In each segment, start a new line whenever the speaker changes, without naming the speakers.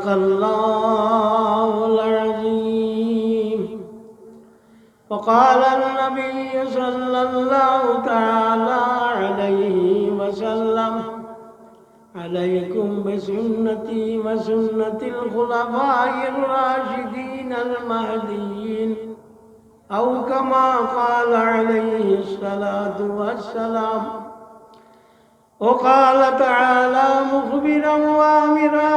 صدق الله العظيم. وقال النبي صلى الله تعالى عليه وسلم عليكم بسنتي وسنة الخلفاء الراشدين المهديين أو كما قال عليه الصلاة والسلام. وقال تعالى مخبرا وامرا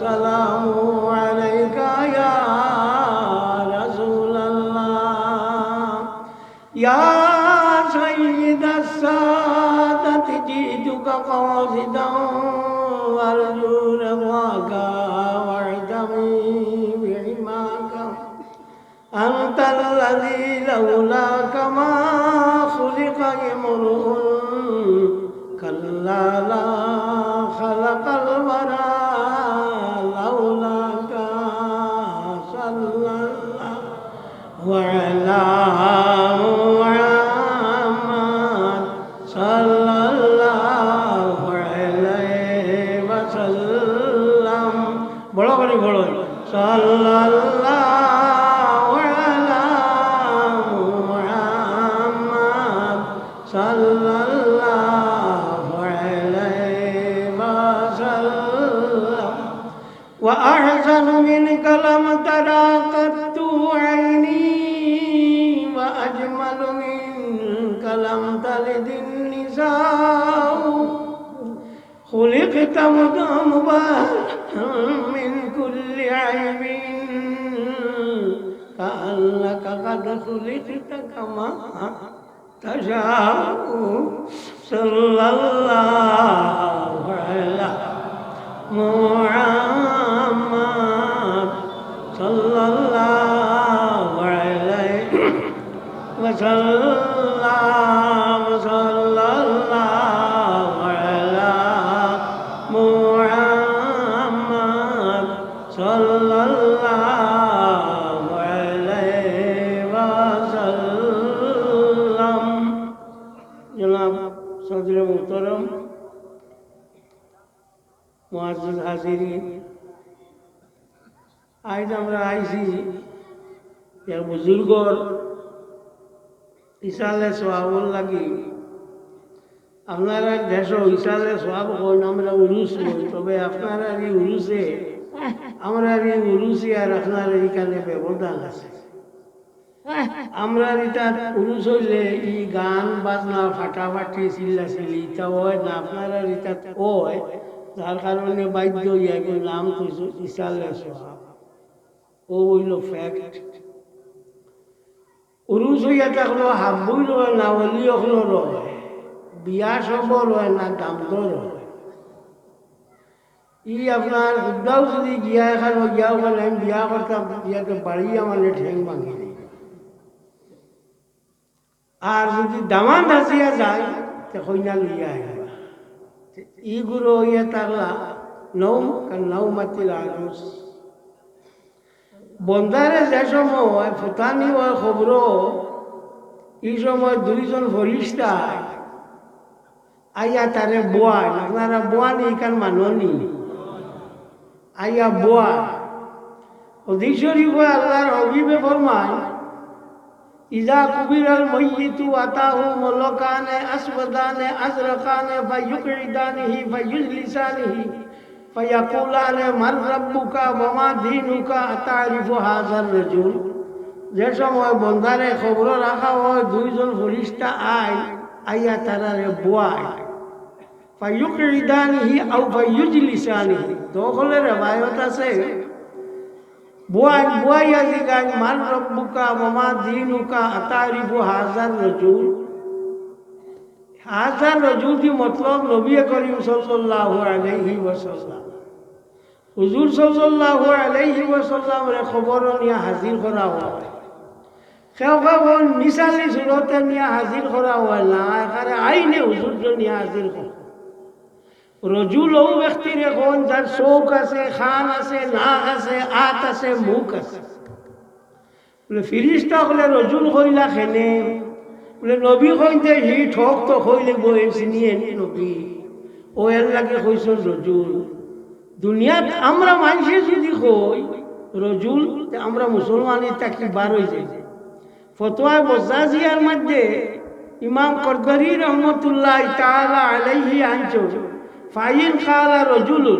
والسلام عليك يا رسول الله. يا سيد السادة جئتك قاصدا وارجو رضاك واعتمي بعماك. أنت الذي لولاك ما خلق امرؤ كلا لا خلق الورى. مباركا من كل عيب. كأنك قد خلقت كما تشاء. صلى الله على محمد. صلى الله عليه وسلم. হাজির মোহতরম মহাজুদ হাজির আজ আমরা আইসি এক বুজুর্গর ইসালে সোহাবর লাগি। আপনারা দেশ ইসালে সোহাব হন আমরা উরুস তবে আপনারা এই উরুসে, আমরা এই উরুসে আর আপনার এইখানে ব্যবধান আছে। আমরা এটা উরুস হইলে ই গান বাজনা ফাটাফাটি চিল্লা চিল্লি ইটা হয় না, আপনারা এটা হয়, যার কারণে বাধ্য ইয়াকে নাম কইছো ইসালে সোহাব ও হইল ফ্যাক্ট উরুস হইয়া থাকল হাব্বুই রয় না, অলি হলো রয়। বিয়া সব রয় না দামদর রয়। ই আপনার উদ্দাও যদি গিয়া এখান গিয়া ওখানে আমি বিয়া করতাম বিয়াতে বাড়ি আমার ঠেং ভাঙি। আর যদি দামান ধাসিয়া যায়, তে কইনা লইয়া আইবা। ইগুলো হইয়া থাকলা নৌ নৌ মাতিল আনুষ বন্ধারে যে সময় ফুটানি হয় খবর, এই সময় দুইজন ফরিস্তায় আইয়া তারে বোয়ায় আপনারা বোয়া নি এখান মানুষ নি আইয়া বোয়া হদিস শরীফ আল্লাহর হবিবে ফরমায় ইজা কুবিরাল মইয়িতু আতাহু মলকানে আসওয়াদানে আজরাকানে ফায়ুকইদানিহি ফায়ুজলিসানিহি ফায়াকুলানে মান রাব্বুকা ওয়া মা দীনুকা আতারিফু হাযার রাজুল যে সময় বন্দারে খবর রাখা হয়, দুইজন ফরিস্তা আয়, আইয়া তারারে বুয়ায়। ফায়ুকইদানিহি আও ফায়ুজলিসানিহি দখলের রেবায়ত আছে। বুয়াই বুয়াই আজি গান, মান রব্বুকা মামা দিনুকা আতারিফু হাজার রজুল। হাজার রজুল কি মতলব নবী করিম সাল্লাল্লাহু আলাইহি ওয়াসাল্লাম। হুজুর সাল্লাল্লাহু আলাইহি ওয়াসাল্লাম রে খবর নিয়া হাজির করা হয়। কেউ মিসালি সুরতে নিয়া হাজির করা হয়, না, এখানে আইনে হুজুর নিয়া হাজির করা রজুল ও ব্যক্তির এখন যার চোখ আছে খান আছে, নাক আছে, আত আছে, মুখ আছে। বলে, ফিরিস্তা হলে রজুল কইলা খেনে বলে, নবী কইতে হি ঠক তো কইলে বই চিনিয়ে নি নবী। ও এর লাগে কইস রজুল। দুনিয়াত আমরা মানুষে যদি কই রজুল আমরা মুসলমানের তাকি বার হয়ে যাই ফতোয়া বজাজিয়ার মধ্যে ইমাম করদরি রহমতুল্লাহ তাআলা আলাইহি আনছো ফাইন কালা রজুলু,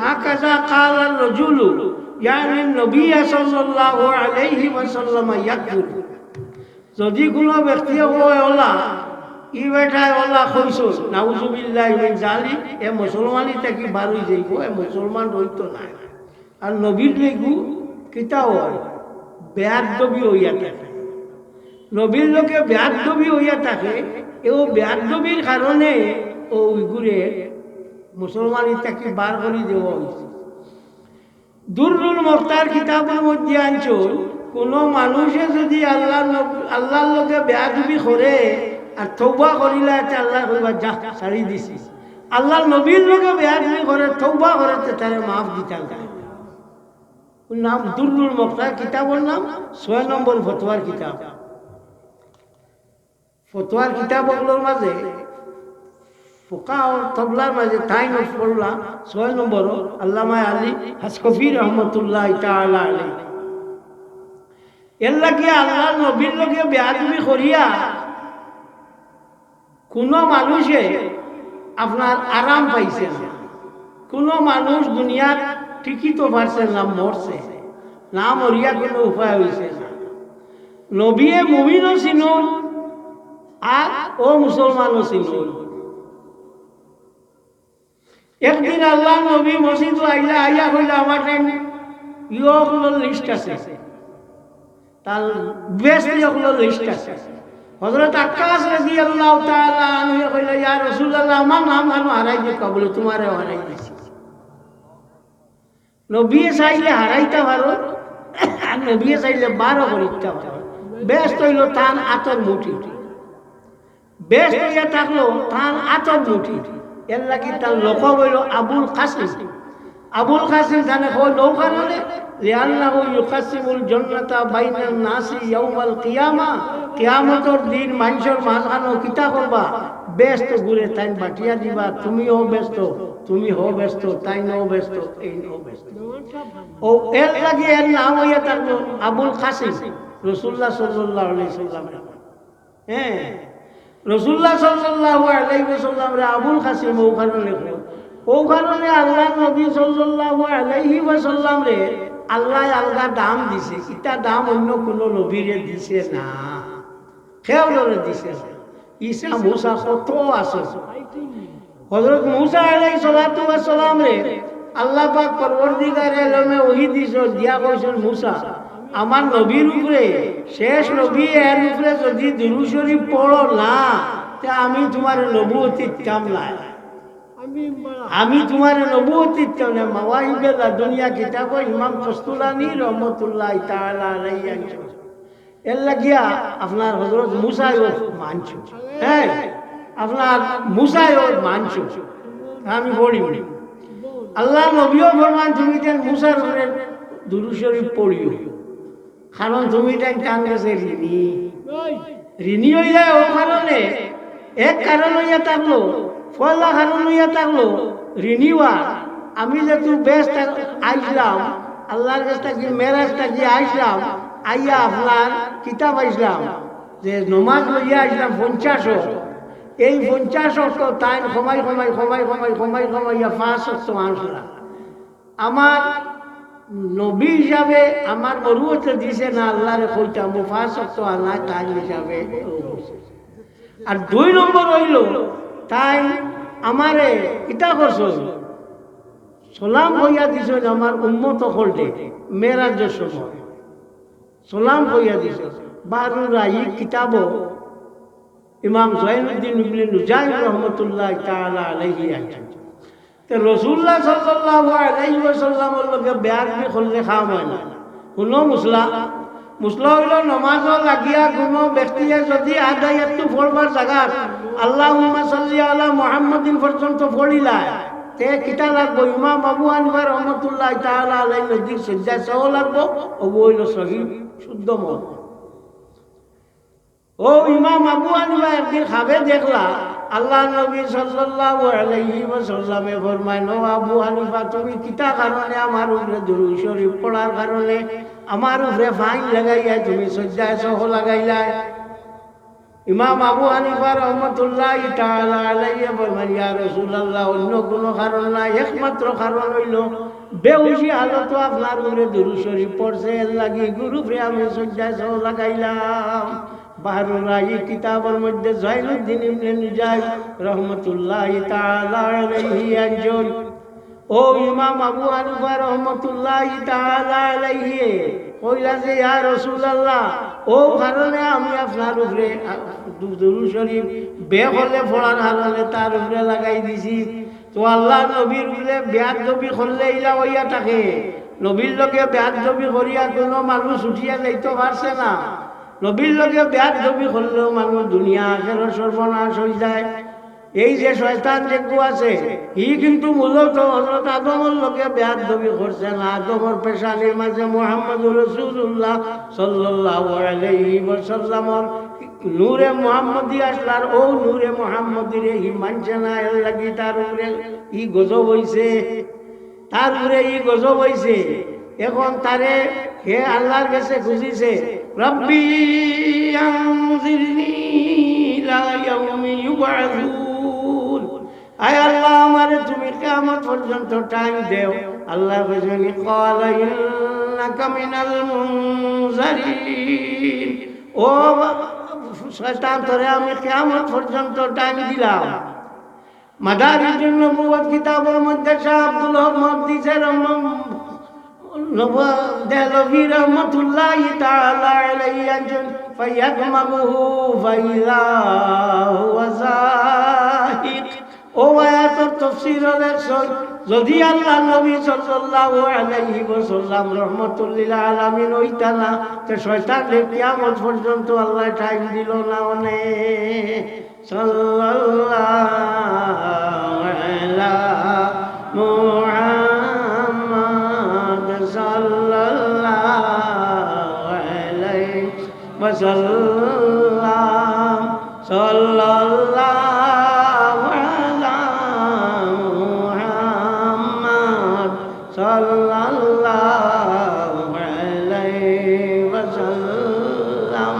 হাকাজা কালা রজুলু ইয়ানি নবী সাল্লাল্লাহু আলাইহি ওয়াসাল্লাম ইয়াকুল যদি কোনো ব্যক্তি কয় ওলা ই বেটায় ওলা কইছ নাউজুবিল্লাহ মিন জালি এ মুসলমানই তাকি বারুই যাইব এ মুসলমান রইতো না আর নবীর লেগু কিতা হয়, বেয়াদবি হইয়া থাকে। নবীর লোকে বেয়াদবি হইয়া থাকে, এও বেয়াদবির কারণে ও উইগুরে মুসলমান ইত্যাকে বার করে দেওয়া হয়েছে। দুর্রুল মক্তার কিতাবের মধ্যে আনছল কোনো মানুষে যদি আল্লাহ আল্লাহর লোকে বেয়াদুবি করে আর থৌবা করিলা এতে আল্লাহ কইবা যা ছাড়ি দিছি। আল্লাহর নবীর লোকে বেয়াদুবি করে থৌবা করে তারে মাফ দিতাম নাম দুর্রুল মক্তার কিতাবের নাম, ছয় নম্বর ফতোয়ার কিতাব। ফতোয়ার কিতাবগুলোর মাঝে ফোকা और তবলার মাঝে তাই নফ পড়লাম ছয় নম্বর আল্লামা আলী হাসকফি রহমতুল্লাহ তাআলা আলী এর লাগে আল্লাহ নবীর লগে বেয়াদবি করিয়া কোনো মানুষে আপনার আরাম পাইছে না। কোনো মানুষ দুনিয়ার ঠিকই তো পারছে না মরছে না মরিয়া কোনো উপায় হয়েছে নবীয়ে মুমিনও চিনুন আর ও মুসলমানও চিনুন একদিন আল্লাহ নবী মসজিদ আইলা আইয়া হইলে আমার টাইম ইয়গুলোর লিস্ট আছে। তার বেশ ইয়গুলোর লিস্ট আছে। হজরত আকাশ রাজি আল্লাহ তাআলা আনহু কইলা, ইয়া রাসূলুল্লাহ, আমার নাম জানো হারাই যে কবল তোমারে হারাই দিছি। নবী চাইলে হারাইতে পারো, আর নবী চাইলে বারো করিতে পারো। বেশ তৈল তান আতর মুঠি। বেশ তৈয়া থাকল তান আতর মুঠি। এর লাগি তার লোক হইল আবুল কাসিম। আবুল কাসিম জানে হয় নৌকা নলে লিয়ান্নাহু ইউকাসিমুল জান্নাতা নাসি ইয়াউমাল কিয়ামা। কিয়ামতর দিন মানুষের মাঝখানো কিতা করবা? ব্যস্ত ঘুরে তাই বাটিয়া দিবা, তুমিও ব্যস্ত তুমি হো ব্যস্ত তাই নও ব্যস্ত এই নও ব্যস্ত। ও এর লাগি এর নাম হইয়া আবুল কাসিম রসুল্লাহ সাল্লাল্লাহু আলাইহি সাল্লাম হ্যাঁ। রসুল্লাহ সাল্লাল্লাহু আলাইহি ওয়াসাল্লাম রে আবুল কাসিম ও কারণে ও কারণে আল্লাহ নবী সাল্লাল্লাহু আলাইহি ওয়াসাল্লাম রে আল্লাহ আলগা দাম দিছে, ইটা দাম অন্য কোনো নবীরে দিছে না খেয়ালরে দিছে না। ঈসা মুসা কত আছে? হযরত মুসা আলাইহিস সালাতু সালাম রে আল্লাহ পাক পরবর্তীকার আলমে ওহি দিছ, দিয়া কইছেন, মুসা আমার নবীর উপরে শেষ নবী এর উপরে যদি দুরু শরীফ পড়ো না তে আমি তোমার নবুয়তি কাম নাই। আমি তোমার নবুয়তি কাম না মাওয়াহিবে দুনিয়া কিতাব ইমাম কস্তুলানি রহমতুল্লাহ তাআলা এর লাগিয়া আপনার হযরত মুসাইও মানছো। হ্যাঁ আপনার মুসাইও মানছো। আমি বলি আল্লাহ নবীও ফরমান তুমি যেন মুসার উপরে দুরু শরীফ পড়িও। কারণ তুমি তাই কাঙ্গেছে ঋণী ঋণী হইয়া ও কারণে এক কারণ হইয়া থাকল ফলা কারণ হইয়া থাকল ঋণী হওয়া। আমি যে তুই বেশ আইলাম আল্লাহর কাছ থেকে মেরাজ থেকে আইসলাম আইয়া আপনার কিতাব আইসলাম যে নমাজ লইয়া আইসলাম পঞ্চাশ এই পঞ্চাশ অক্ট তাই সময় সময় সময় সময় সময় সময়য়া পাঁচ অক্ট আনছিলাম আমার নবী হিসাবে আমার মরুতে দিছে না আল্লাহরে কইতাম পাঁচ অক্ট আল্লাহ তাই হিসাবে। আর দুই নম্বর হইল, তাই আমারে ইটা করছ, সালাম হইয়া দিছ আমার উন্মত হলটে মেরাজের সময়। সালাম হইয়া দিছ, বারু রাই কিতাব, ইমাম জৈনুদ্দিন ইবনে নুজাইম রহমতুল্লাহ তাআলা আলাইহি আছেন তো রসুল্লাহ সাল্লাল্লাহু আলাইহি ওয়াসাল্লামের লগে বেয়ার বি করলে খাওয়া হয় না। কোনো মুসলা মুসলা হইল নমাজ লাগিয়া কোনো ব্যক্তিয়ে যদি আদায়াতটো পড়বার জায়গা আল্লাহ সাল্লি আলা মুহাম্মাদিন পর্যন্ত পড়িলায়, তে কিতা লাগবো? ইমাম আবু হানিফা রহমতুল্লাহ আলাইহি নজির সজ্জা সহ লাগবো? ও হইল সহি, শুদ্ধ মত। ও ইমাম আবু হানিফা একদিন খাবে দেখলা আল্লাহ নবী সাল্লাল্লাহু আলাইহি ওয়াসাল্লামে ফরমায়, নো আবু হানিফা, তুমি কিতা কারণে আমার উপরে দুরূদ শরীফ পড়ার কারণে আমার উপরে ফাইন লাগাইয়া তুমি সজ্জায় সহ লাগাইলা ইমাম আবু হানিফা রহমতুল্লাহ তাআলা আলাইহি ফরমায়, ইয়া রাসূলুল্লাহ, অন্য কোনো কারণ নাই, একমাত্র কারণ হইল বেউসি হালত আপনার উপরে দুরূদ শরীফ পড়ছে, এর লাগি গুরু আমি সজ্জায় সহ লাগাইলাম। বাহরুল্লাহি কিতাবের মধ্যে জয়নুদ্দিন ইবনে নিজাই রহমতুল্লাহ তাআলা একজন। ও ইমাম আবু হানিফা রহমতুল্লাহ তাআলা কইলা যে, ইয়া রাসূলুল্লাহ, ও কারণে আমি আপনার উপরে দুরূদ শরীফ বে হলে পড়ার কারণে তার উপরে লাগাই দিছি। তো আল্লাহ নবীর উপরে ব্যাগ দবি করলে ইলা হইয়া থাকে। নবীর লগে ব্যাগ দবি করিয়া কোনো মানুষ উঠিয়া যাইতে পারছে না। নবীর লগে ব্যাগ দবি করলেও মানুষ দুনিয়া আখের সর্বনাশ হয়ে যায়। এই যে শয়তান যেগু আছে, ই কিন্তু মূলত হজরত আদমর লোকে ব্যাগ দবি করছে না আদমর পেশানির মাঝে মোহাম্মদ রসুল্লাহ সাল্লাহ ওয়াসাল্লামর নূরে মোহাম্মদি আসলার ও নূরে মোহাম্মদিরে ই মানছে না এর লাগি তার উপরে ই গজব হইছে তার উপরে ই গজব হইছে এখন তারে হে আল্লাহর কাছে খুঁজিছে, রব্বি আনজিরনি ইলা ইয়াউমি ইউবআসুন আয় আল্লাহ, আমারে তুমি কিয়ামত পর্যন্ত টাইম দেও। আল্লাহ কইছেন ক্বালা ইন্নাকা মিনাল মুনজারিন। ও শয়তান, তোরে আমি কিয়ামত পর্যন্ত টাইম দিলাম। জন্য মুবাদ কিতাবের মধ্যে শাহ আব্দুল হক দেহলভি রহমতুল্লাহ তাআলা আলাইহি একজন ফায়াকমাহু ফাইদা হুয়া যাহিক। ও আয়াতের তাফসীর দেখছন যদি আল্লাহ নবী সাল্লাল্লাহু আলাইহি ওয়াসাল্লাম রাহমাতুল্লিল আলামিন হইতা না, তে শয়তান কিয়ামত পর্যন্ত আল্লাহ টাইম দিল না ওনে সাল্লাল্লাহু আলা ওয়াসাল্লাম সাল্লাল্লাহু আলা মুহাম্মদ সাল্লাল্লাহু আলাইহি ওয়াসাল্লাম।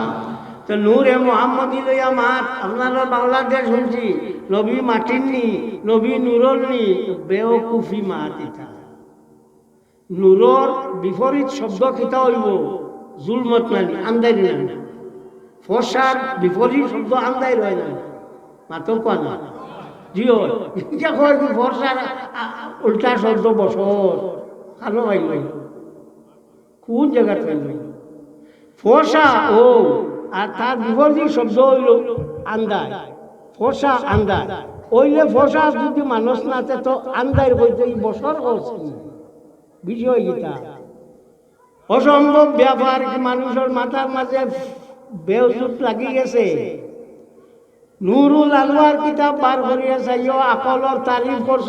তো নূরে মোহাম্মদি লইয়া মাত আপনারা বাংলাদেশ শুনছি নবী মাটির নি, নবী নূরর নি, বেওকুফি মাত ইটা নূরর বিপরীত শব্দ কিতা হইব? জুলমত নানি আন্দারি নানি ফসার বিপরীত শব্দ আন্দাই রয় না। মাতো কোয়া না? জিও। ইটা কয় কি ফসার উল্টা শব্দ বছর কানো পাইল কোন জায়গা পাইল ফসা ও, আর তার বিপরীত শব্দ হইল আন্দাজ ফসা আন্দাজ ওইলে ফসা যদি মানুষ নাতে তো আন্দাজ বলতে এই বছর হচ্ছে বিষয় গীতা। অসম্ভব ব্যাপার মানুষের মাথার মাঝে বেউজুত লাগি গেছে। নুরুল আনোয়ার কিতাব বার করিয়া চাইও আকলর তারিফ করছ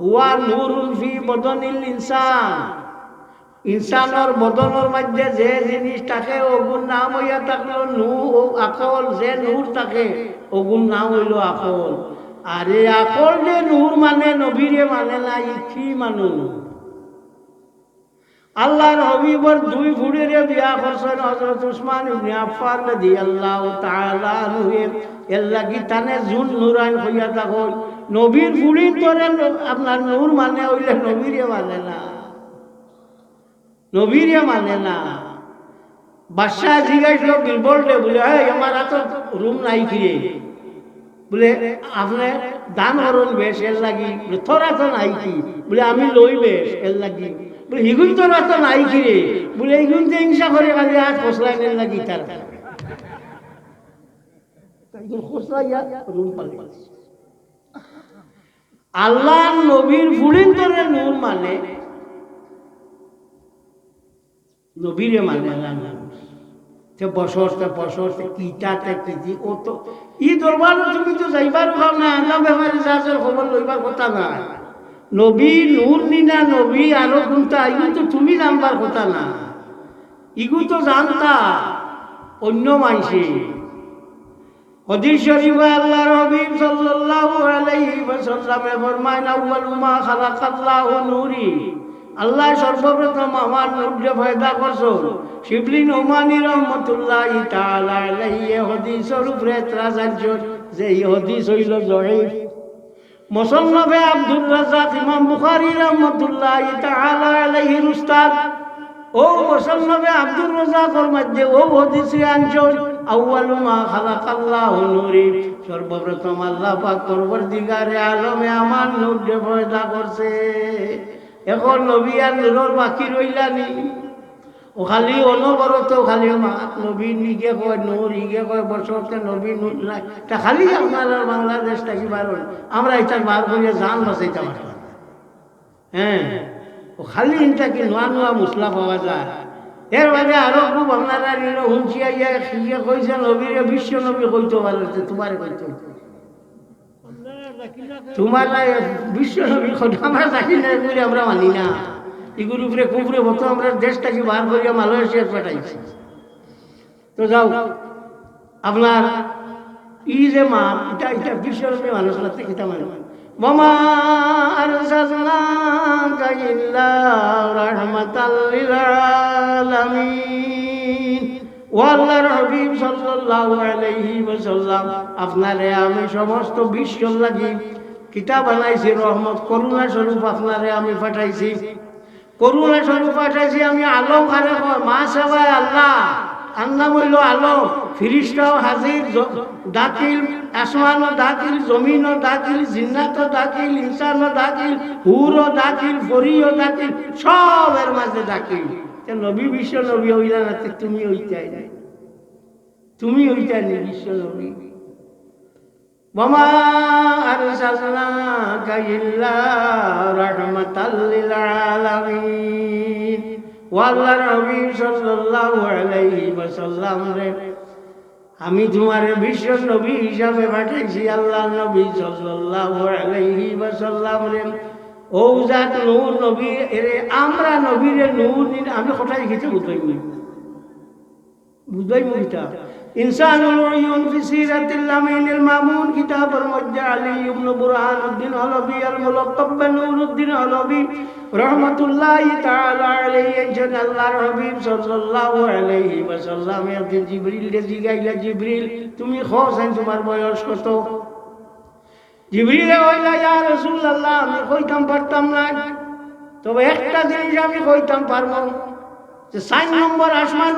হুয়া নুরুল ফি বদনিল ইনসান ইনসানর বদনের মধ্যে যে জিনিস থাকে ওগুন নাম হইয়া থাকল, নু আকল যে নূর থাকে ওগুন নাম হইল আকল। এই আকল যে নূর মানে নবীরে মানে না, ই কি মানুষ আল্লাহর হবিবর দুই ফুড়ের বিয়া করছেন হযরত উসমান ইবনে আফফান রাদিয়াল্লাহু তাআলা আনহু। এর লাগি তানে জুন নুরাইন হইয়া থাকো। নবীর ফুড়ি তোরে আপনার নূর মানে হইলে নবীরে মানে না। নবীরে মানে না। বাদশাহ জিজ্ঞাসল বিলবল্টে বলে হ্যাঁ আমার এত রুম নাই কিরে বলে আপনি দান করুন বেশ, এর লাগি তোরা তো নাই কি? বলে, আমি লই বেশ, এর লাগি। বলে হিগুন তোরা তো নাই কি রে? বলে এইগুন তো হিংসা করে কাজে আজ খসলাই এর লাগি তার আল্লাহ নবীর ফুড়িন নূর মানে নবীরে মানে আল্লাহ তে বছর তে বছর তে কিটা ও তো, ই দরবার তুমি তো যাইবার ভাব না, আল্লাহ ব্যাপারে যার খবর লইবার কথা না। নবী নূর নিনা, নবী আরও কোনটা ইগু তো তুমি জানবার কথা না। ইগু তো জানতা, অন্য মাইসে হদিস শরীফে আল্লাহর হাবিব সাল্লাল্লাহু আলাইহি ওয়াসাল্লামে ফরমায় আউয়ালু মা খালাকাল্লাহু নূরি। আল্লাহ সর্বপ্রথম আমার নূরে পয়দা করছ। শিবলিন ওমানি রহমতুল্লাহ তাআলা আলাইহি হদিসের উপরে ত্রাজার্য যে হদিস হইল জয়ীফ। মুসন্নফে আব্দুর রাজাক ইমাম বুখারী রহমতুল্লাহ তাআলা আলাইহি উস্তাদ। ও মুসন্নফে আব্দুর রাজাকর মধ্যে ও হদিসে আনছন আউয়ালু মা খালাকাল্লাহু নূরি। সর্বপ্রথম আল্লাহ পাক পরবর্তীকারে আলমে আমার নূরে পয়দা করছে। এখন নবী আর নূরের বাকি রইলানি ও খালি অনবরত খালি মা, নবী নিগে কয় নূর ইগে কয় বছরতে নবী নূর নাই। তা খালি আপনার আর বাংলাদেশ থাকি বার। আমরা এটা বার করিয়া জান বাঁচাইতে পারতাম হ্যাঁ ও খালি ইনটা কি নোয়া নোয়া মশলা পাওয়া যায়। এর বাদে আরও খুব আপনারা ইয়া ইয়ে কইছে, নবীরে বিশ্ব নবী কইতে পারে তোমার কইতে তোমার বিশ্ব নবী কথা আমরা জানি না এগুলি আমরা মানি না। এগুলি উপরে কুপুরে মতো আমরা দেশটাকে বার করিয়া মালয়েশিয়ার পাঠাইছি। তো যাও, আপনার ই যে মা এটা এটা বিশ্ব নবী মানুষ না কিতা মানুষ? মামা লিল আলামিন। আপনারে আমি সমস্ত বিশ্ব লাগি কিতাব বানাইছি রহমত করুণা স্বরূপ আপনারে আমি পাঠাইছি। করুণা স্বরূপ পাঠাইছি আমি আলম কয়, মা সেবায় আল্লাহ আন্না বইল আলম। ফিরিস্তাও হাজির দাখিল আসমানও দাখিল জমিনও দাখিল জিন্নাতও দাখিল ইনসানও দাখিল হুরও দাখিল ফরিও দাখিল সবের মাঝে দাখিল। নবী বিশ্ব নবী হইলা না তুমি ওইটাই নাই। তুমি ওইটা নেই বিশ্ব নবী বমা আমি তোমার বিশ্ব নবী হিসাবে পাঠাইছি আল্লাহ নবী সাল্লাহ আলাইহি ওয়াসাল্লাম রে। ও জাত নূর নবী, এরে আমরা নবীরে নূর নিন আমি কথা লিখেছি বুঝাই বুঝাই বুঝটা ইনসানুল উয়ুন ফি সিরাতিল আমিনুল মামুন, কিতাবুল মধ্যে আলী ইবনে বুরহানুদ্দিন হলবি আল মুলাক্কাব নুরুদ্দিন হলবি রহমাতুল্লাহি তাআলা আলাইহি একজন আল্লাহর হাবিব সাল্লাল্লাহু আলাইহি ওয়াসাল্লাম একদিন জিবরিল রে জিগাইলা জিবরিল, তুমি খোঁজেন তোমার বয়স কত? জিবরিলে কইলা ইয়া আল্লাহ আমি কইতাম পারতাম না। তবে একটা জিনিস আমি কইতাম পারব, যে সাইন নম্বর আসমান